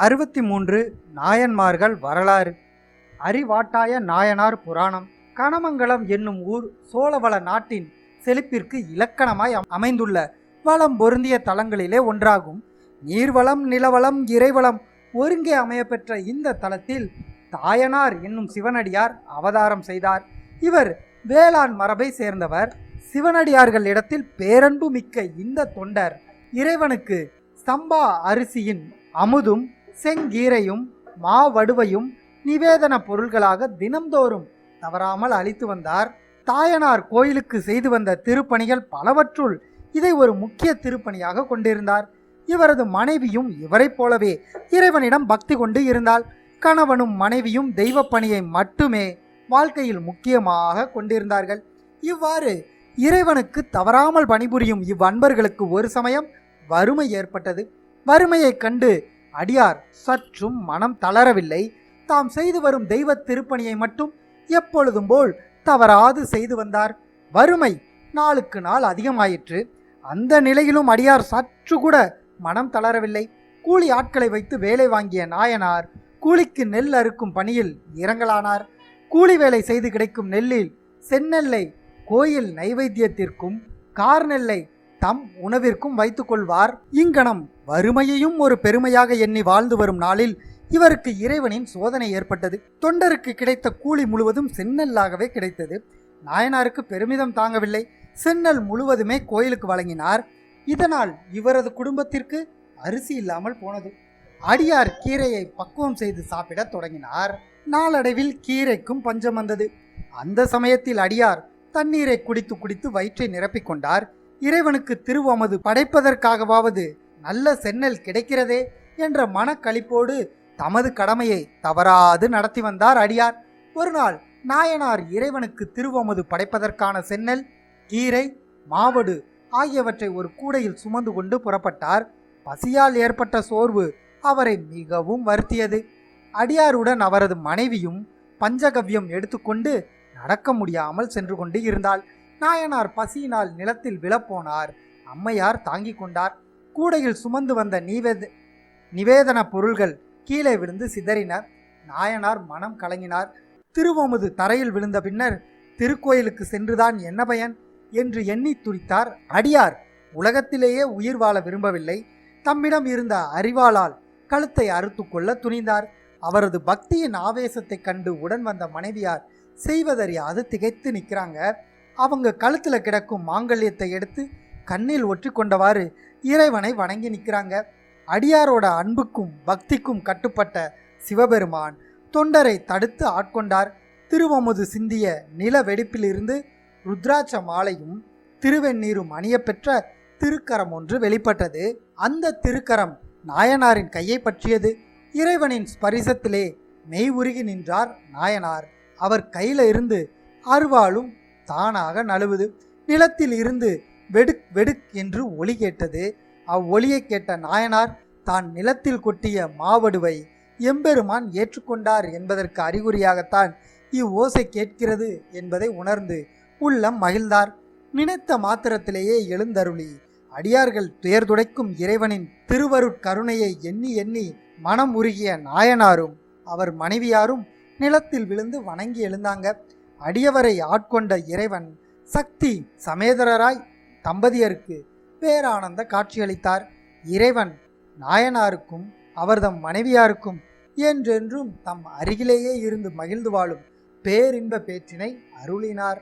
அறுபத்தி மூன்று நாயன்மார்கள் வரலாறு. அறிவாட்டாய நாயனார் புராணம். கனமங்கலம் என்னும் ஊர் சோழவள நாட்டின் செழிப்பிற்கு இலக்கணமாய் அம்- அமைந்துள்ள வளம் பொருந்திய தலங்களிலே ஒன்றாகும். நீர்வளம் நிலவளம் இறைவளம் ஒருங்கே அமையப்பெற்ற இந்த தலத்தில் தாயனார் என்னும் சிவனடியார் அவதாரம் செய்தார். இவர் வேளாண் மரபை சேர்ந்தவர். சிவனடியார்கள் இடத்தில் பேரன்பு மிக்க இந்த தொண்டர். இறைவனுக்கு சம்பா அரிசியின் அமுதும் செங்கீரையும் மாவடுவையும் நிவேதன பொருள்களாக தினம்தோறும் தவறாமல் அளித்து வந்தார். தாயனார் கோயிலுக்கு செய்து வந்த திருப்பணிகள் பலவற்றுள் இதை ஒரு முக்கிய திருப்பணியாக கொண்டிருந்தார். இவரது மனைவியும் இவரைப் போலவே இறைவனிடம் பக்தி கொண்டு இருந்தால் கணவனும் மனைவியும் தெய்வ பணியை மட்டுமே வாழ்க்கையில் முக்கியமாக கொண்டிருந்தார்கள். இவ்வாறு இறைவனுக்கு தவறாமல் பணிபுரியும் இவ்வன்பர்களுக்கு ஒரு சமயம் வறுமை ஏற்பட்டது. வறுமையைக் கண்டு அடியார் சற்றும் மனம் தளரவில்லை. தாம் செய்து வரும் தெய்வ திருப்பணியை மட்டும் எப்பொழுதும் போல் தவறாது செய்து வந்தார். வறுமை நாளுக்கு நாள் அதிகமாயிற்று. அந்த நிலையிலும் அடியார் சற்று கூட மனம் தளரவில்லை. கூலி ஆட்களை வைத்து வேலை வாங்கிய நாயனார் கூலிக்கு நெல் அறுக்கும் பணியில் இறங்கலானார். கூலி வேலை செய்து கிடைக்கும் நெல்லில் செந்நெல்லை கோயில் நைவேத்தியத்திற்கும் கார்நெல்லை தம் உணவிற்கும் வைத்துக்கொள்வார் இங்கனம் வறுமையையும் ஒரு பெருமையாக எண்ணி வாழ்ந்து வரும் நாளில் இவருக்கு இறைவனின் சோதனை ஏற்பட்டது. தொண்டருக்கு கிடைத்த கூலி முழுவதும் சென்னல்லாகவே கிடைத்தது. நாயனாருக்கு பெருமிதம் தாங்கவில்லை. சென்னல் முழுவதுமே கோயிலுக்கு வழங்கினார். இதனால் இவரது குடும்பத்திற்கு அரிசி இல்லாமல் போனது. அடியார் கீரையை பக்குவம் செய்து சாப்பிடத் தொடங்கினார். நாளடைவில் கீரைக்கும் பஞ்சம் வந்தது. அந்த சமயத்தில் அடியார் தண்ணீரை குடித்து குடித்து வயிற்றை நிரப்பிக் கொண்டார். இறைவனுக்கு திருவமது படைப்பதற்காகவாவது நல்ல சென்னல் கிடைக்கிறதே என்ற மனக்களிப்போடு தமது கடமையை தவறாது நடத்தி வந்தார் அடியார். ஒருநாள் நாயனார் இறைவனுக்கு திருவமது படைப்பதற்கான சென்னல் கீரை மாவடு ஆகியவற்றை ஒரு கூடையில் சுமந்து கொண்டு புறப்பட்டார். பசியால் ஏற்பட்ட சோர்வு அவரை மிகவும் வருத்தியது. அடியாருடன் அவரது மனைவியும் பஞ்சகவ்யம் எடுத்துக்கொண்டு நடக்க முடியாமல் சென்று கொண்டு இருந்தாள். நாயனார் பசியினால் நிலத்தில் விழப்போனார். அம்மையார் தாங்கிக் கொண்டார். கூடையில் சுமந்து வந்த நீவேத நிவேதன பொருள்கள் கீழே விழுந்து சிதறினர். நாயனார் மனம் கலங்கினார். திருவமுது தரையில் விழுந்த பின்னர் திருக்கோயிலுக்கு சென்றுதான் என்ன பயன்? என்று எண்ணி துடித்தார் அடியார் உலகத்திலேயே உயிர் வாழ விரும்பவில்லை. தம்மிடம் இருந்த அறிவாளால் கழுத்தை அறுத்து கொள்ள துணிந்தார். அவரது பக்தியின் ஆவேசத்தைக் கண்டு உடன் வந்த மனைவியார் செய்வதறியாது திகைத்து நிற்கிறாங்க. அவங்க கழுத்தில் கிடக்கும் மாங்கல்யத்தை எடுத்து கண்ணில் ஒற்றி கொண்டவாறு இறைவனை வணங்கி நிற்கிறாங்க. அடியாரோட அன்புக்கும் பக்திக்கும் கட்டுப்பட்ட சிவபெருமான் தொண்டரை தடுத்து ஆட்கொண்டார். திருவமுது சிந்திய நில வெடிப்பிலிருந்து ருத்ராட்ச மாலையும் திருவெந்நீரும் அணியப்பெற்ற திருக்கரம் ஒன்று வெளிப்பட்டது. அந்த திருக்கரம் நாயனாரின் கையை பற்றியது. இறைவனின் ஸ்பரிசத்திலே மெய் உருகி நின்றார் நாயனார். அவர் கையில இருந்து அருவாளும் தானாக நழுவுது. நிலத்தில் இருந்து வெடுக் வெடுக் என்று ஒலி கேட்டது. அவ்வொலியை கேட்ட நாயனார் தான் நிலத்தில் கொட்டிய மாவடுவை எம்பெருமான் ஏற்றுக்கொண்டார் என்பதற்கு அறிகுறியாகத்தான் இவ்வோசை கேட்கிறது என்பதை உணர்ந்து உள்ளம் மகிழ்ந்தார். நினைத்த மாத்திரத்திலேயே எழுந்தருளி அடியார்கள் துயர் துடைக்கும் இறைவனின் திருவருட்கருணையை எண்ணி எண்ணி மனம் உருகிய நாயனாரும் அவர் மனைவியாரும் நிலத்தில் விழுந்து வணங்கி எழுந்தாங்க. அடியவரை ஆட்கொண்ட இறைவன் சக்தி சமேதரராய் தம்பதியருக்கு பேரானந்த காட்சியளித்தார். இறைவன் நாயனாருக்கும் அவர்தம் மனைவியாருக்கும் என்றென்றும் தம் அருகிலேயே இருந்து மகிழ்ந்து வாழும் பேரின்ப பேற்றினை அருளினார்.